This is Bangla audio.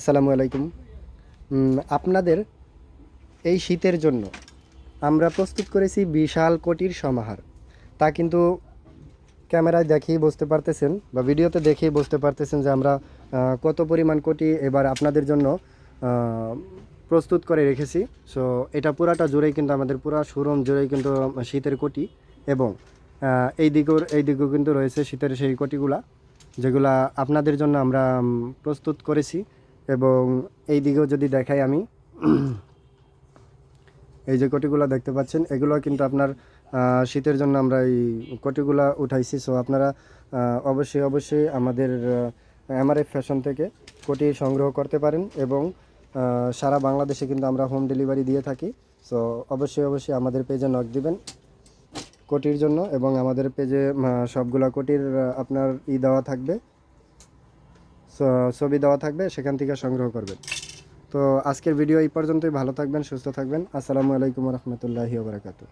আসসালামু আলাইকুম। আপনাদের এই শীতের জন্য আমরা প্রস্তুত করেছি বিশাল কোটির সমাহার। তা কিন্তু ক্যামেরায় দেখেই বুঝতে পারতেছেন বা ভিডিওতে দেখেই বুঝতে পারতেছেন যে আমরা কত পরিমাণ কোটি এবার আপনাদের জন্য প্রস্তুত করে রেখেছি। সো এটা পুরাটা জুড়েই কিন্তু আমাদের পুরা শোরুম জুড়েই কিন্তু শীতের কোটি এবং এই দিকেও এই দিকেও কিন্তু রয়েছে শীতের সেই কোটিগুলা, যেগুলা আপনাদের জন্য আমরা প্রস্তুত করেছি। এবং এই দিকেও যদি দেখাই আমি, এই যে কোটিগুলো দেখতে পাচ্ছেন এগুলো কিন্তু আপনার শীতের জন্য আমরা এই কোটিগুলো উঠাইছি। সো আপনারা অবশ্যই অবশ্যই আমাদের এমআরএফ ফ্যাশন থেকে কোটি সংগ্রহ করতে পারেন এবং সারা বাংলাদেশে কিন্তু আমরা হোম ডেলিভারি দিয়ে থাকি। সো অবশ্যই অবশ্যই আমাদের পেজে নক দিবেন কোটির জন্য এবং আমাদের পেজে সবগুলা কোটির আপনার ই দেওয়া থাকবে। ছবি দেওয়া থাকবে, সেখান থেকে সংগ্রহ করবেন। তো আজকের ভিডিও এই পর্যন্তই, ভালো থাকবেন, সুস্থ থাকবেন। আসসালামু আলাইকুম রহমতুল্লাহি বারাকাতু